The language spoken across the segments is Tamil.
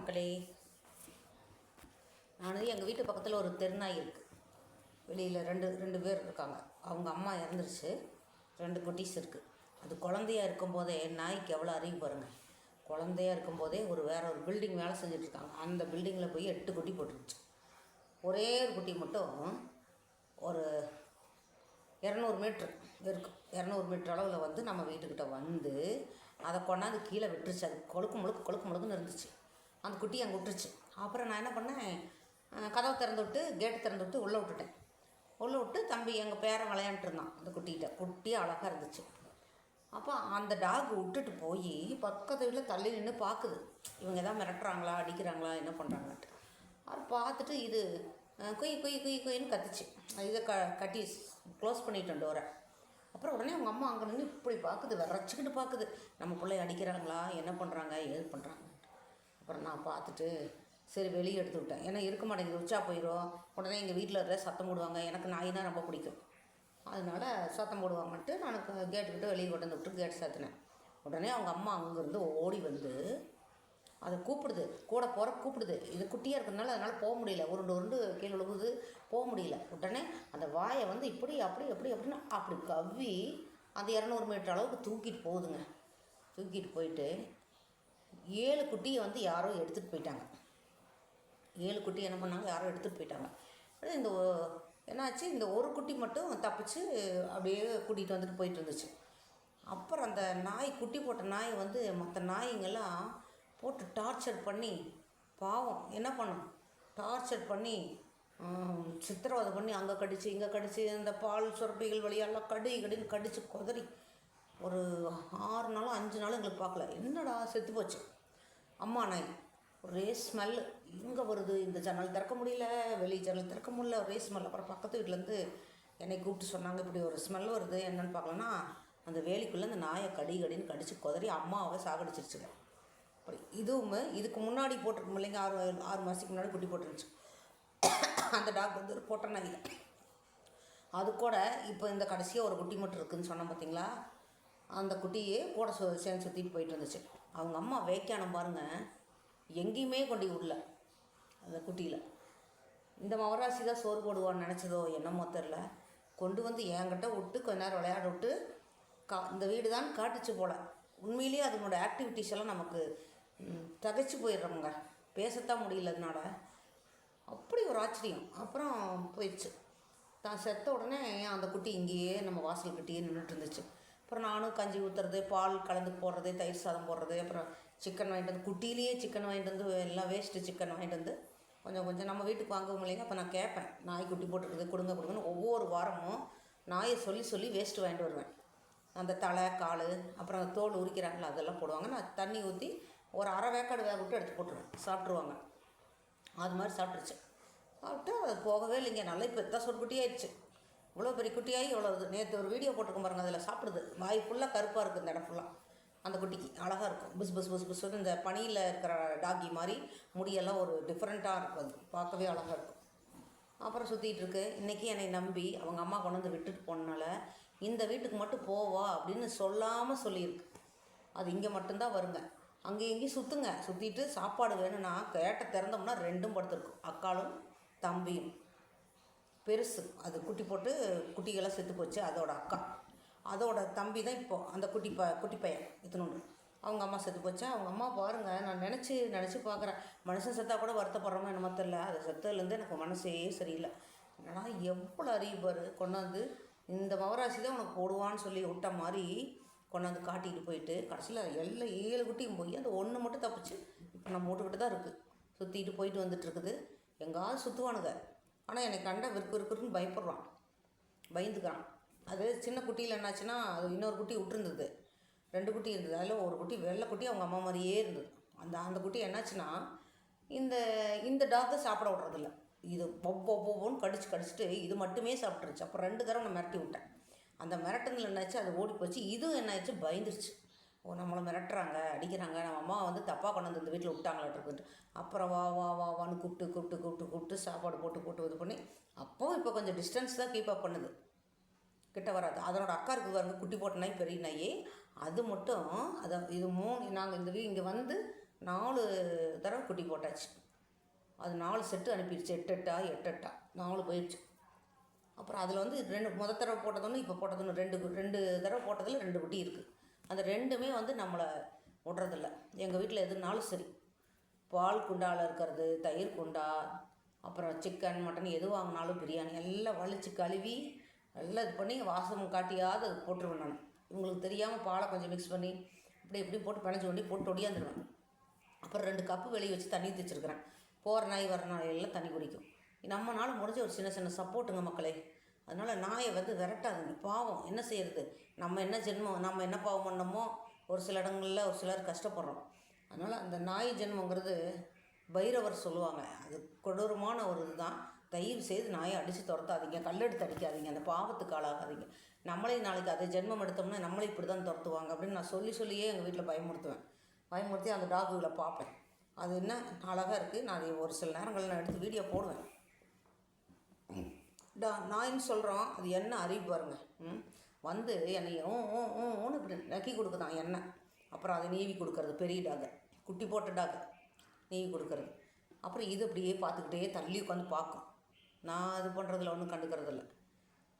மக்களே. நான் எங்கள் வீட்டு பக்கத்தில் ஒரு தெருநாய் இருக்குது வெளியில் ரெண்டு ரெண்டு பேர் இருக்காங்க. அவங்க அம்மா இறந்துருச்சு. ரெண்டு குட்டீஸ் இருக்குது அது குழந்தையா இருக்கும்போதே நாய்க்கு எவ்வளோ அறிவு பாருங்கள் குழந்தையா இருக்கும்போதே ஒரு வேற ஒரு பில்டிங் வேலை செஞ்சிட்ருக்காங்க அந்த பில்டிங்கில் போய் எட்டு குட்டி போட்டுருச்சு. ஒரே ஒரு குட்டி மட்டும் ஒரு இரநூறு மீட்ரு இருக்கும். இரநூறு மீட்ரு அளவில் வந்து நம்ம வீட்டுக்கிட்ட வந்து அதை கொண்டாந்து கீழே விட்டுருச்சு. அது கொழுக்கு முழுக்கு கொழுக்கு முழுக்குன்னு இருந்துச்சு. அந்த குட்டி அங்கே விட்டுருச்சு. அப்புறம் நான் என்ன பண்ணேன்? கதவை திறந்து விட்டு கேட்டு திறந்து விட்டு உள்ளே விட்டுட்டேன். உள்ளே விட்டு தம்பி எங்கள் பேரன் விளையாண்டுருந்தான் அந்த குட்டிகிட்ட. குட்டி அழகாக இருந்துச்சு. அப்போ அந்த டாக் விட்டுட்டு போய் பக்கத்து வீட்டில் தள்ளி நின்று பார்க்குது இவங்க எதாவது மிரட்டுறாங்களா அடிக்கிறாங்களா என்ன பண்ணுறாங்கன்ட்டு அப்புறம் பார்த்துட்டு இது குய் குய் குய் குயின்னு கத்துச்சு. இதை க கட்டி க்ளோஸ் பண்ணிட்டோம் டோரை அப்புறம் உடனே அவங்க அம்மா அங்கே நின்று இப்படி பார்க்குது விரைச்சிக்கிட்டு பார்க்குது நம்ம பிள்ளைய அடிக்கிறாங்களா என்ன பண்ணுறாங்க ஏது பண்ணுறாங்க அப்புறம் நான் பார்த்துட்டு சரி வெளியே எடுத்து விட்டேன். ஏன்னா இருக்க மாட்டேங்குது. உச்சா போயிடும் உடனே எங்கள் வீட்டில் இருக்கிற சத்தம் போடுவாங்க. எனக்கு நாயினா ரொம்ப பிடிக்கும். அதனால சத்தம் போடுவாங்கன்ட்டு நான் கேட்டுக்கிட்டு வெளியே கொண்டு வந்து விட்டு கேட் சாத்தினேன். உடனே அவங்க அம்மா அங்கேருந்து ஓடி வந்து அதை கூப்பிடுது. கூட போகிற கூப்பிடுது. இது குட்டியாக இருக்கிறதுனால அதனால் போக முடியல. உருண்டு உருண்டு கீழே விழுகுது. போக முடியல. உடனே அந்த வாயை வந்து இப்படி அப்படி அப்படி அப்படின்னு அப்படி கவ்வி அந்த இரநூறு மீட்டர் அளவுக்கு தூக்கிட்டு போகுதுங்க. தூக்கிட்டு போயிட்டு ஏழு குட்டியை வந்து யாரோ எடுத்துகிட்டு போயிட்டாங்க. ஏழு குட்டி என்ன பண்ணாங்க? யாரோ எடுத்துகிட்டு போயிட்டாங்க. இந்த என்னாச்சு? இந்த ஒரு குட்டி மட்டும் தப்பிச்சு அப்படியே கூட்டிகிட்டு வந்துட்டு போயிட்டு இருந்துச்சு. அப்புறம் அந்த நாய் குட்டி போட்ட நாய் வந்து மற்ற நாய்ங்கெல்லாம் போட்டு டார்ச்சர் பண்ணி பாவம் என்ன பண்ணும்? டார்ச்சர் பண்ணி சித்திரவதை பண்ணி அங்கே கடிச்சு இங்கே கடிச்சு இந்த பால் சுரப்பிகள் வழியெல்லாம் கடி கடின்னு கடிச்சு குதறி ஒரு ஆறு நாளும் அஞ்சு நாளும் எங்களுக்கு பார்க்கல. என்னடா செத்து போச்சு. அம்மா நாய் ஒரே ஸ்மெல்லு எங்கே வருது? இந்த ஜன்னல் திறக்க முடியல. வெளி ஜன்னல் திறக்க முடியல. ஒரே ஸ்மெல் அப்புறம் பக்கத்து வீட்டிலேருந்து என்னை கூப்பிட்டு சொன்னாங்க இப்படி ஒரு ஸ்மெல் வருது. என்னென்னு பார்க்கலன்னா அந்த வேலிக்குள்ளே அந்த நாயை கடி கடின்னு கடித்து குதறி அம்மாவை சாகடிச்சிருச்சுங்க. அப்படி இதுவும் இதுக்கு முன்னாடி போட்டிருக்கும் இல்லைங்க ஆறு ஆறு மாதத்துக்கு முன்னாடி குட்டி போட்டுருந்துச்சு. அந்த டாக் வந்து ஒரு பொட்டை நாய் அது கூட இப்போ இந்த கடைசியாக ஒரு குட்டி மட்டும் இருக்குதுன்னு சொன்னேன் பார்த்தீங்களா அந்த குட்டியே கூட சு சேர்ந்து சுற்றிட்டு போயிட்டு இருந்துச்சு. அவங்க அம்மா வேக்கானம் பாருங்கள் எங்கேயுமே கொண்டு விடல. அந்த குட்டியில். இந்த மவராசி தான் சோறு போடுவான்னு நினச்சதோ என்னமோ தெரில கொண்டு வந்து என்கிட்ட விட்டு கொஞ்ச நேரம் விளையாட விட்டு கா இந்த வீடு தான் காட்டுச்சு போல். உண்மையிலேயே அதனோட ஆக்டிவிட்டிஸ் எல்லாம் நமக்கு தகைச்சு போயிடுறோமுங்க. பேசத்தான் முடியலதுனால அப்படி ஒரு ஆச்சரியம். அப்புறம் போயிடுச்சு. தான் செத்த உடனே ஏன் அந்த குட்டி இங்கேயே நம்ம வாசல் கிட்டேயே நின்றுட்டு இருந்துச்சு. அப்புறம் நானும் கஞ்சி ஊற்றுறது பால் கலந்து போடுறது தயிர் சாதம் போடுறது அப்புறம் சிக்கன் வாங்கிட்டு வந்து குட்டியிலேயே சிக்கன் வாங்கிட்டு வந்து எல்லாம் வேஸ்ட்டு சிக்கன் வாங்கிட்டு வந்து கொஞ்சம் கொஞ்சம் நம்ம வீட்டுக்கு வாங்கவும் இல்லைங்க அப்போ நான் கேட்பேன் நாய் குட்டி போட்டுருக்குது கொடுங்க கொடுங்கன்னு ஒவ்வொரு வாரமும் நாயை சொல்லி சொல்லி வேஸ்ட்டு வாங்கிட்டு வருவேன். அந்த தலை கால் அப்புறம் தோல் உரிக்கிறாங்களா அதெல்லாம் போடுவாங்க. நான் தண்ணி ஊற்றி ஒரு அரை வேக்காடு வேக விட்டு எடுத்து போட்டுருவேன். சாப்பிட்ருவாங்க அது மாதிரி சாப்பிட்ருச்சு சாப்பிட்டு அது போகவே இல்லைங்க. நல்லா இப்போ தான் சொல் ஆயிடுச்சு இவ்வளோ பெரிய குட்டியாகி இவ்வளோ இது. நேற்று ஒரு வீடியோ போட்டிருக்கோம் பாருங்கள் அதில் சாப்பிடுது. வாய் ஃபுல்லாக கருப்பாக இருக்குது இந்த இடம் ஃபுல்லாக அந்த குட்டிக்கு அழகாக இருக்கும். புஸ் புஸ் புஸ் புஸ் இந்த பனியில் இருக்கிற டாகி மாதிரி முடியெல்லாம் ஒரு டிஃப்ரெண்ட்டாக இருக்கும் அது. பார்க்கவே அழகாக இருக்கும். அப்புறம் சுற்றிட்டு இருக்கு. இன்றைக்கி என்னை நம்பி அவங்க அம்மா கொண்டு வந்து விட்டுட்டு போனனால இந்த வீட்டுக்கு மட்டும் போவா அப்படின்னு சொல்லாமல் சொல்லியிருக்கு. அது இங்கே மட்டும்தான் வருங்க. அங்கேயும் இங்கேயும் சுற்றுங்க சுற்றிட்டு சாப்பாடு வேணும்னா கேட்ட திறந்தோம்னா ரெண்டும் படுத்துருக்கும். அக்காளும் தம்பியும். பெருசு. அது குட்டி போட்டு குட்டிகளாக செத்து போச்சு. அதோட அக்கா. அதோட தம்பி தான் இப்போது அந்த குட்டி ப குட்டி பையன் இத்தனோண்டு அவங்க அம்மா செத்து போச்சா? அவங்க அம்மா பாருங்கள் நான் நினச்சி நினச்சி பார்க்குறேன் மனுஷன் செத்தா கூட வருத்தப்படுறோமோ என்னமோ தெரில அது செத்ததுலேருந்து எனக்கு மனசே சரியில்லை. என்னன்னா எவ்வளோ அறிவு கொண்டாந்து இந்த மவராசி தான் உனக்கு போடுவான்னு சொல்லி விட்ட மாதிரி கொண்டாந்து காட்டிட்டு போயிட்டு கடைசியில் எல்லா ஏழு குட்டியும் போய் அந்த ஒன்று மட்டும் தப்பிச்சு இப்போ நம்ம வீட்டுக்கிட்ட தான் இருக்குது சுற்றிட்டு போயிட்டு வந்துட்டுருக்குது எங்கேயாவது எங்காவது சுற்றுவானுங்க ஆனால் என்னை கண்டா விற்கு விற்குன்னு பயப்படுறான். பயந்துக்கிறான். அது சின்ன குட்டியில் என்னாச்சுன்னா அது இன்னொரு குட்டி விட்டுருந்தது. ரெண்டு குட்டி இருந்தது. அதில் ஒரு குட்டி வெள்ளை குட்டி அவங்க அம்மா மாதிரியே இருந்தது. அந்த அந்த குட்டி என்னாச்சுன்னா இந்த இந்த டாக்கை சாப்பிட விட்றதில்ல. இது பொப்போ பொப்போன்னு கடிச்சு கடிச்சிட்டு இது மட்டுமே சாப்பிட்ருச்சு அப்புறம் ரெண்டு தடவை நான் மிரட்டி விட்டேன். அந்த மிரட்டுங்கள் என்னாச்சு அது ஓடி போச்சு இதுவும் என்னாச்சு பயந்துருச்சு. ஓ நம்மளை மிரட்டுறாங்க அடிக்கிறாங்க. நம்ம அம்மா வந்து தப்பாக கொண்டு வந்து இந்த வீட்டில் விட்டாங்களாட்டிருக்குன்ட்டு அப்புறம் வா வா வா வான்னு கூப்பிட்டு கூப்பிட்டு கூப்பிட்டு கூப்பிட்டு சாப்பாடு போட்டு போட்டு இது பண்ணி அப்போவும் இப்போ கொஞ்சம் டிஸ்டன்ஸ் தான் கீப் அப் பண்ணுது. கிட்ட வராது. அதனோட அக்கா இருக்கு பாருங்க குட்டி போட்ட நாய் பெரிய நாய். அது மட்டும் அதை இது மூணு நாங்கள் இந்த வீ இங்கே வந்து நாலு தடவை குட்டி போட்டாச்சு. அது நாலு செட்டு அனுப்பிடுச்சு. எட்டு எட்டா எட்டு எட்டா. நாலு போயிடுச்சு. அப்புறம் அதில் வந்து ரெண்டு முத தடவை போட்டதுன்னு இப்போ போட்டதுன்னு ரெண்டு ரெண்டு தடவை போட்டதில் ரெண்டு குட்டி இருக்குது அந்த ரெண்டுமே வந்து நம்மளை விட்றதில்ல. எங்கள் வீட்டில் எதுனாலும் சரி. பால் குண்டாவில் இருக்கிறது தயிர் குண்டா அப்புறம் சிக்கன் மட்டன் எது வாங்கினாலும் பிரியாணி எல்லாம் வலிச்சு கழுவி நல்லா இது பண்ணி வாசம் காட்டியாவது அது போட்டுருவேன் நான். இவங்களுக்கு தெரியாமல் பாலை கொஞ்சம் மிக்ஸ் பண்ணி இப்படி இப்படி போட்டு பிணைஞ்சு கொண்டு போட்டு ஒடியாந்துருவேன். அப்புறம் ரெண்டு கப்பு வெளியே வச்சு தண்ணி வச்சுருக்கிறேன் போகிற நாய் வர நாய் எல்லாம் தண்ணி குடிக்கும். நம்மனால முடிஞ்ச ஒரு சின்ன சின்ன சப்போர்ட்டுங்க மக்களே. அதனால் நாயை வந்து விரட்டாதுங்க. பாவம். என்ன செய்யறது? நம்ம என்ன ஜென்மம் நம்ம என்ன பாவம் பண்ணோமோ ஒரு சில இடங்களில் ஒரு சிலர் கஷ்டப்படுறோம். அதனால் அந்த நாய் ஜென்மங்கிறது பைரவர் சொல்லுவாங்க. அது கொடூரமான ஒரு இதுதான். தயவு செய்து நாயை அடித்து துரத்தாதீங்க. கல்லெடுத்து அடிக்காதீங்க. அந்த பாவத்துக்கு ஆளாகாதீங்க. நம்மளே நாளைக்கு அதை ஜென்மம் எடுத்தோம்னா நம்மளே இப்படி தான் துரத்துவாங்க அப்படின்னு நான் சொல்லி சொல்லியே எங்கள் வீட்டில் பயமுறுத்துவேன். பயமுறுத்தி அந்த டாகுகளை பார்ப்பேன். அது என்ன அழகாக இருக்குது நான் அதை ஒரு சில நேரங்களில் நான் எடுத்து வீடியோ போடுவேன். டா நாயின்னு சொல்கிறோம் அது என்ன அறிவு பாருங்க. ம்? வந்து என்னை ஓ ஓ இப்படி நக்கி கொடுக்குதான் எண்ணெய். அப்புறம் அதை நீவி கொடுக்கறது பெரிய டாக. குட்டி போட்ட டாக. நீவி கொடுக்கறது. அப்புறம் இது அப்படியே பார்த்துக்கிட்டே தள்ளி உட்காந்து பார்க்கும். நான் இது பண்ணுறதுல ஒன்றும் கண்டுக்கிறதில்ல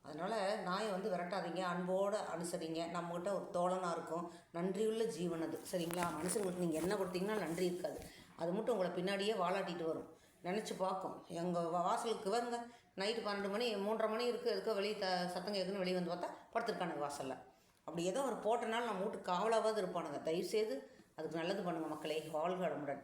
அதனால் நாயை வந்து விரட்டாதீங்க. அன்போடு அனுசரிங்க. நம்மக்கிட்ட ஒரு தோழனாக இருக்கும். நன்றியுள்ள ஜீவன் அது. சரிங்களா? மனுஷங்களுக்கு நீங்கள் என்ன கொடுத்தீங்கன்னா நன்றி இருக்காது. அது மட்டும் உங்களை பின்னாடியே வாழாட்டிகிட்டு வரும். நினச்சி பார்க்கும். எங்கள் வாசலுக்கு வருங்க. நைட்டு பன்னெண்டு மணி மூன்றரை மணி இருக்குது எதுக்கோ வெளியே த சத்தம் கேட்குன்னு வெளியே வந்து பார்த்தா படுத்துருக்கானுங்க வாசலில். அப்படி ஏதோ ஒரு போட்டனால நம்ம வீட்டுக்கு காவலாவது இருப்பானுங்க. தயவுசெய்து அதுக்கு நல்லது பண்ணுங்கள் மக்களே. வாழ்க வளமுடன்.